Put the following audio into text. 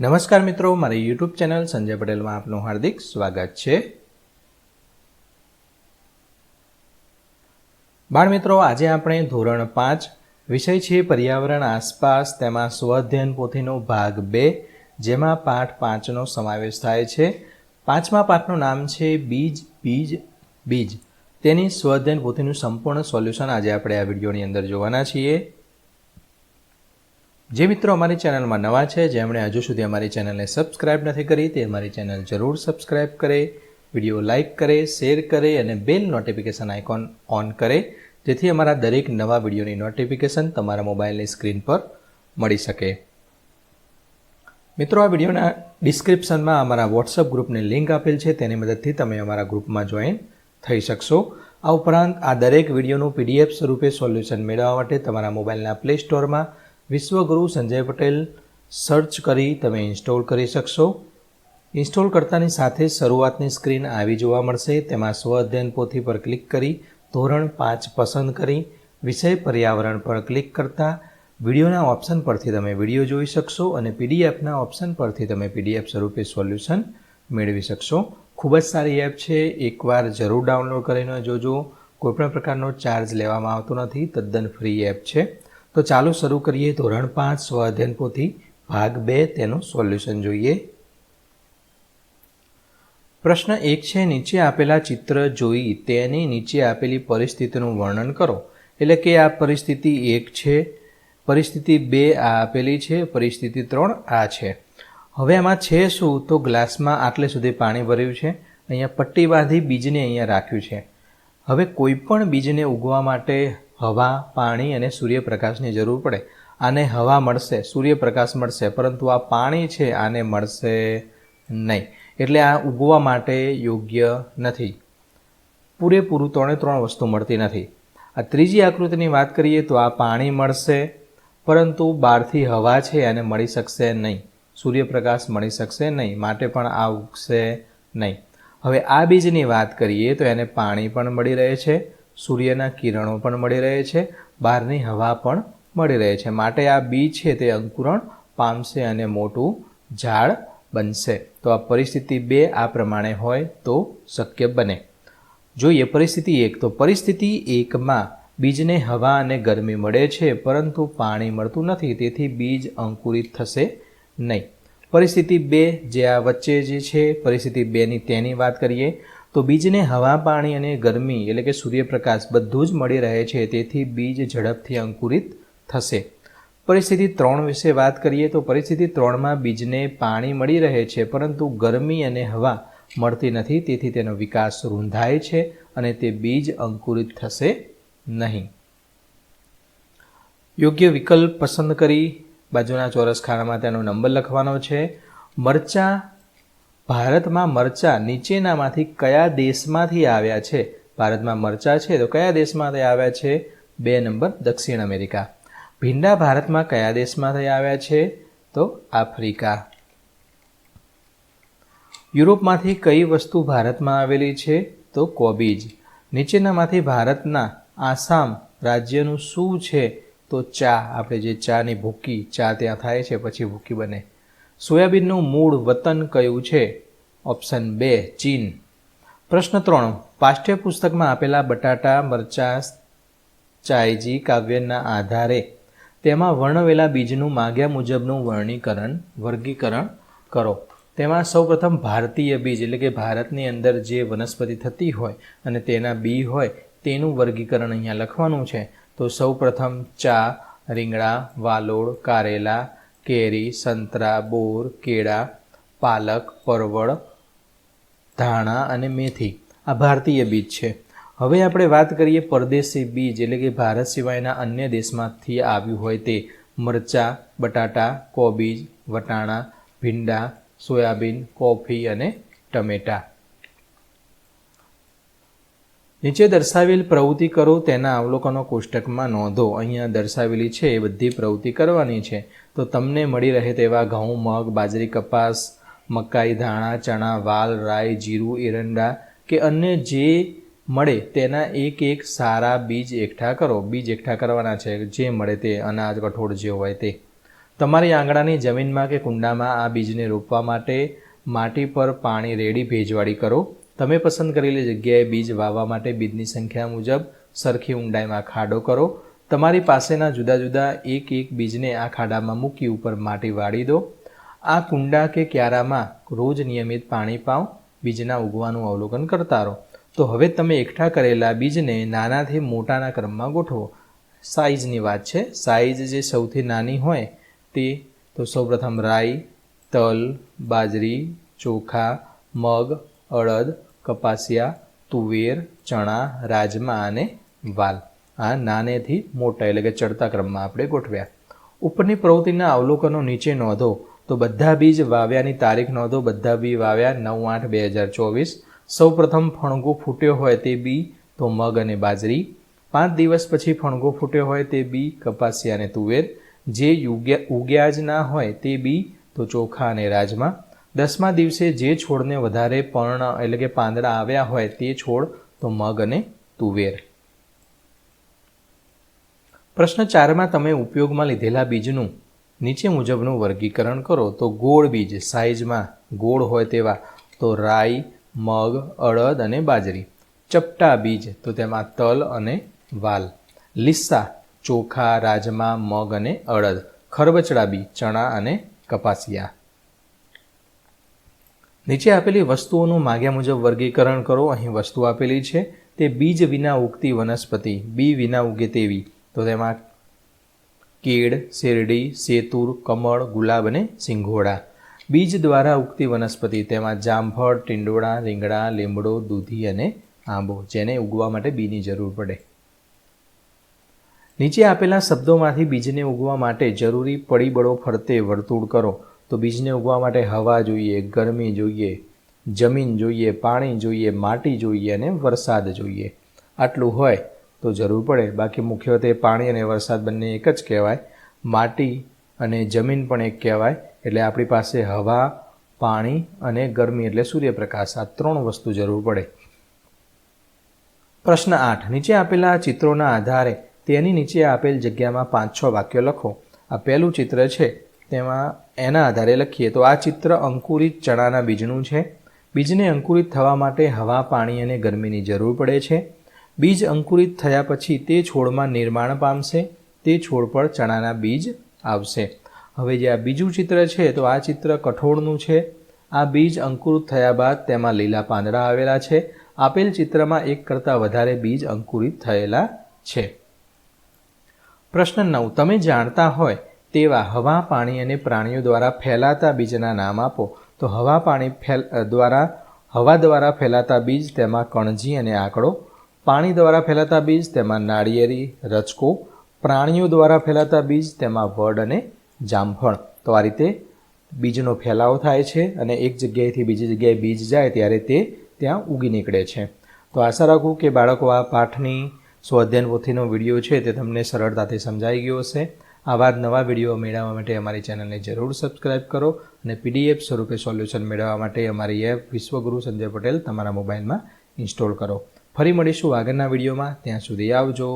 નમસ્કાર મિત્રો, મારી યુટ્યુબ ચેનલ સંજય પટેલમાં આપનું હાર્દિક સ્વાગત છે. બાળ મિત્રો, આજે આપણે ધોરણ પાંચ, વિષય છે પર્યાવરણ આસપાસ, તેમાં સ્વઅધ્યયન પોથીનો ભાગ બે, જેમાં પાઠ પાંચનો સમાવેશ થાય છે. પાંચમા પાઠનું નામ છે બીજ બીજ બીજ. તેની સ્વઅધ્યયન પોથીનું સંપૂર્ણ સોલ્યુશન આજે આપણે આ વિડીયોની અંદર જોવાના છીએ. જે મિત્રો અમારી ચેનલમાં નવા છે, જેમણે હજુ સુધી અમારી ચેનલને સબસ્ક્રાઇબ નથી કરી, તે અમારી ચેનલ જરૂર સબસ્ક્રાઇબ કરે, વીડિયો લાઇક કરે, શેર કરે અને બેલ નોટિફિકેશન આઇકોન ઓન કરે, જેથી અમારા દરેક નવા વિડીયોની નોટિફિકેશન તમારા મોબાઈલની સ્ક્રીન પર મળી શકે. મિત્રો, આ વિડીયોના ડિસ્ક્રિપ્શનમાં અમારા વોટ્સઅપ ગ્રુપની લિંક આપેલ છે, તેની મદદથી તમે અમારા ગ્રુપમાં જોઈન થઈ શકશો. આ ઉપરાંત આ દરેક વિડીયોનું પીડીએફ સ્વરૂપે સોલ્યુશન મેળવવા માટે તમારા મોબાઈલના પ્લે સ્ટોરમાં વિશ્વગુરુ સંજય પટેલ સર્ચ કરી તમે ઇન્સ્ટોલ કરી શકશો. ઇન્સ્ટોલ કરતાની સાથે શરૂઆતની સ્ક્રીન આવી જોવા મળશે. તેમાં સ્વ અધ્યયન પોથી પર ક્લિક કરી, ધોરણ પાંચ પસંદ કરી, વિષય પર્યાવરણ પર ક્લિક કરતાં વિડીયોના ઓપ્શન પરથી તમે વીડિયો જોઈ શકશો અને પીડીએફના ઓપ્શન પરથી તમે પીડીએફ સ્વરૂપે સોલ્યુશન મેળવી શકશો. ખૂબ જ સારી એપ છે. એકવાર જરૂર ડાઉનલોડ કરીને જોજો. કોઈપણ પ્રકારનો ચાર્જ લેવામાં આવતો નથી. તદ્દન ફ્રી એપ છે. તો ચાલો શરૂ કરીએ ધોરણ પાંચ સ્વાધ્યન પોથી ભાગ બે, તેનું સોલ્યુશન જોઈએ. પ્રશ્ન એક છે, નીચે આપેલા ચિત્ર જોઈ તેની નીચે આપેલી પરિસ્થિતિનું વર્ણન કરો. એટલે કે આ પરિસ્થિતિ એક છે, પરિસ્થિતિ બે આ આપેલી છે, પરિસ્થિતિ ત્રણ આ છે. હવે આમાં છે શું? તો ગ્લાસમાં આટલે સુધી પાણી ભર્યું છે. અહીંયા પટ્ટી બાંધી બીજને અહીંયા રાખ્યું છે. હવે કોઈ પણ બીજને ઉગવા માટે હવા, પાણી અને સૂર્યપ્રકાશની જરૂર પડે. આને હવા મળશે, સૂર્યપ્રકાશ મળશે, પરંતુ આ પાણી છે, આને મળશે નહીં. એટલે આ ઉગવા માટે યોગ્ય નથી. પૂરેપૂરું ત્રણે ત્રણ વસ્તુ મળતી નથી. આ ત્રીજી આકૃતિની વાત કરીએ તો આ પાણી મળશે, પરંતુ બહારથી હવા છે એને મળી શકશે નહીં. સૂર્યપ્રકાશ મળી શકશે નહીં, માટે પણ આ ઉગશે નહીં. હવે આ બીજની વાત કરીએ તો એને પાણી પણ મળી રહે છે સૂર્યના કિરણો પણ મળી રહે છે, બહારની હવા પણ મળી રહે છે. માટે આ બીજ છે તે અંકુરણ પામશે અને મોટું ઝાડ બનશે. તો આ પરિસ્થિતિ બે આ પ્રમાણે હોય તો શક્ય બને. જોઈએ પરિસ્થિતિ એક. તો પરિસ્થિતિ એકમાં બીજને હવા અને ગરમી મળે છે, પરંતુ પાણી મળતું નથી, તેથી બીજ અંકુરિત થશે નહીં. પરિસ્થિતિ બે જે આ વચ્ચે જે છે, પરિસ્થિતિ બેની તેની વાત કરીએ. તો બીજને હવા, પાણી અને ગરમી એટલે કે સૂર્યપ્રકાશ બધું જ મળી રહે છે, તેથી બીજ ઝડપથી અંકુરિત થશે. પરિસ્થિતિ ત્રણ વિશે વાત કરીએ તો પરિસ્થિતિ ત્રણમાં બીજને પાણી મળી રહે છે, પરંતુ ગરમી અને હવા મળતી નથી, તેથી તેનો વિકાસ રૂંધાય છે અને તે બીજ અંકુરિત થશે નહીં. યોગ્ય વિકલ્પ પસંદ કરી, બાજુના ચોરસ ખાનામાં તેનો નંબર લખવાનો છે. મરચાં ભારતમાં મરચાં નીચેનામાંથી કયા દેશમાંથી આવ્યા છે? ભારતમાં મરચાં છે તો કયા દેશમાંથી આવ્યા છે? બે નંબર, દક્ષિણ અમેરિકા. ભીંડા ભારતમાં કયા દેશમાંથી આવ્યા છે? તો આફ્રિકા. યુરોપમાંથી કઈ વસ્તુ ભારતમાં આવેલી છે? તો કોબીજ. નીચેનામાંથી ભારતના આસામ રાજ્યનું શું છે? તો ચા. આપણે જે ચાની ભૂકી, ચા ત્યાં થાય છે, પછી ભૂકી બને. સોયાબીનનું મૂળ વતન કયું છે? ઓપ્શન બે, ચીન. પ્રશ્ન ત્રણ, પાઠ્યપુસ્તકમાં આપેલા બટાટા, મરચાં, ચાયજી કાવ્યના આધારે તેમાં વર્ણવેલા બીજનું માગ્યા મુજબનું વર્ણીકરણ, વર્ગીકરણ કરો. તેમાં સૌપ્રથમ ભારતીય બીજ, એટલે કે ભારતની અંદર જે વનસ્પતિ થતી હોય અને તેના બી હોય, તેનું વર્ગીકરણ અહીંયા લખવાનું છે. તો સૌપ્રથમ ચા, રીંગણા, વાલોળ, કારેલા કેરી, સંતરા, બોર, કેળા, પાલક, પરવળ, ધાણા અને મેથી. આ ભારતીય બીજ છે. હવે આપણે વાત કરીએ પરદેશી બીજ એટલે કે ભારત સિવાયના અન્ય દેશમાંથી આવ્યું હોય તે. મરચાં, બટાટા, કોબીજ, વટાણા, ભીંડા, સોયાબીન, કોફી અને ટમેટા. નીચે દર્શાવેલ પ્રવૃત્તિ કરો, તેના અવલોકનો કોષ્ટકમાં નોંધો. અહીંયા દર્શાવેલી છે, એ બધી પ્રવૃત્તિ કરવાની છે. તો તમને મળી રહે તેવા ઘઉં, મગ, બાજરી, કપાસ, મકાઈ, ધાણા, ચણા, વાલ, રાઈ, જીરું, એરંડા કે અન્ય જે મળે તેના એક એક સારા બીજ એકઠા કરો. બીજ એકઠા કરવાના છે. જે મળે તે અનાજ, કઠોળ જે હોય તે. તમારી આંગણાની જમીનમાં કે કુંડામાં આ બીજને રોપવા માટે માટી પર પાણી રેડી ભેજવાળી કરો. તમે પસંદ કરેલી જગ્યાએ બીજ વાવવા માટે બીજની સંખ્યા મુજબ સરખી ઊંડાઈમાં ખાડો કરો. તમારી પાસેના જુદા જુદા એક એક બીજને આ ખાડામાં મૂકી ઉપર માટી વાળી દો. આ કુંડા કે ક્યારામાં રોજ નિયમિત પાણી પાવ, બીજના ઉગવાનું અવલોકન કરતા રહો. તો હવે તમે એકઠા કરેલા બીજને નાનાથી મોટાના ક્રમમાં ગોઠવો. સાઇઝની વાત છે. સાઈઝ જે સૌથી નાની હોય તે, તો સૌપ્રથમ રાઈ, તલ, બાજરી, ચોખા, મગ, અડદ કપાસિયા, તુવેર, ચણા, રાજમા અને વાલ. આ નાનેથી મોટા એટલે કે ચડતા ક્રમમાં આપણે ગોઠવ્યા. ઉપરની પ્રવૃત્તિના અવલોકનો નીચે નોંધો. તો બધા બીજ વાવ્યાની તારીખ નોંધો. બધા બી વાવ્યા નવ આઠ બે હજાર ચોવીસ. સૌપ્રથમ ફણગો ફૂટ્યો હોય તે બી, તો મગ અને બાજરી. પાંચ દિવસ પછી ફણગો ફૂટ્યો હોય તે બી, કપાસિયા અને તુવેર. જે યુગ્યા ઉગ્યા જ ના હોય તે બી, તો ચોખા અને રાજમા. દસમા દિવસે જે છોડને વધારે પર્ણ એટલે કે પાંદડા આવ્યા હોય તે છોડ, તો મગ અને તુવેર. પ્રશ્ન ચારમાં તમે ઉપયોગમાં લીધેલા બીજનું, નીચે મુજબનું વર્ગીકરણ કરો. તો ગોળ બીજ સાઇઝમાં ગોળ હોય તેવા, તો રાઈ, મગ, અડદ અને બાજરી. ચપટા બીજ, તો તેમાં તલ અને વાલ. લીસ્સા, ચોખા, રાજમા, મગ અને અડદ. ખરબચડા બી ચણા અને કપાસિયા. નીચે આપેલી વસ્તુઓનું માગ્યા મુજબ વર્ગીકરણ કરો. અહીં વસ્તુ આપેલી છે, તે બીજ વિના ઉગતી વનસ્પતિ, બી વિના ઉગે તેવી. તો તેમાં કેળ, શેરડી સેતુર કમળ, ગુલાબ અને સિંઘોડા બીજ દ્વારા ઉગતી વનસ્પતિ, તેમાં જામફળ, ટીંડોળા, રીંગણા, લીમડો, દૂધી અને આંબો, જેને ઉગવા માટે બીની જરૂર પડે. નીચે આપેલા શબ્દોમાંથી બીજને ઉગવા માટે જરૂરી પરિબળો ફરતે વર્તુળ કરો. તો બીજને ઉગવા માટે હવા જોઈએ, ગરમી જોઈએ, જમીન જોઈએ, પાણી જોઈએ, માટી જોઈએ અને વરસાદ જોઈએ. આટલું હોય તો જરૂર પડે. બાકી મુખ્યત્વે પાણી અને વરસાદ બંને એક જ કહેવાય. માટી અને જમીન પણ એક કહેવાય. એટલે આપણી પાસે હવા, પાણી અને ગરમી એટલે સૂર્યપ્રકાશ. આ ત્રણ વસ્તુ જરૂર પડે. પ્રશ્ન આઠ. નીચે આપેલા ચિત્રોના આધારે તેની નીચે આપેલ જગ્યામાં પાંચ છ વાક્યો લખો. આ પહેલું ચિત્ર છે. તેમાં એના આધારે લખીએ તો આ ચિત્ર અંકુરિત ચણાના બીજનું છે. બીજને અંકુરિત થવા માટે હવા, પાણી અને ગરમીની જરૂર પડે છે. બીજ અંકુરિત થયા પછી તે છોડમાં નિર્માણ પામશે. તે છોડ પર ચણાના બીજ આવશે. હવે જે આ બીજું ચિત્ર છે તો આ ચિત્ર કઠોળનું છે. આ બીજ અંકુરિત થયા બાદ તેમાં લીલા પાંદડા આવેલા છે. આપેલ ચિત્રમાં એક કરતાં વધારે બીજ અંકુરિત થયેલા છે. પ્રશ્ન નવ. તમે જાણતા હોય તેવા હવા, પાણી અને પ્રાણીઓ દ્વારા ફેલાતા બીજના નામ આપો. તો હવા, પાણી ફેલ દ્વારા, હવા દ્વારા ફેલાતા બીજ તેમાં કણજી અને આંકડો, પાણી દ્વારા ફેલાતા બીજ તેમાં નાળિયેરી રચકો પ્રાણીઓ દ્વારા ફેલાતા બીજ તેમાં વડ અને જામફળ. તો આ રીતે બીજનો ફેલાવો થાય છે અને એક જગ્યાએથી બીજી જગ્યાએ બીજ જાય ત્યારે તે ત્યાં ઉગી નીકળે છે. તો આશા રાખું કે બાળકો આ પાઠની સ્વાધ્યાયન પોથીનો વીડિયો છે તે તમને સરળતાથી સમજાઈ ગયો હશે. આવા જ નવા વીડિયો મેળવવા માટે અમારી ચેનલને જરૂર સબસ્ક્રાઇબ કરો અને પીડીએફ સ્વરૂપે સોલ્યુશન મેળવવા માટે અમારી એપ વિશ્વગુરુ સંજય પટેલ તમારા મોબાઈલમાં ઇન્સ્ટોલ કરો. ફરી મળીશું આગળના વિડીયોમાં. ત્યાં સુધી આવજો.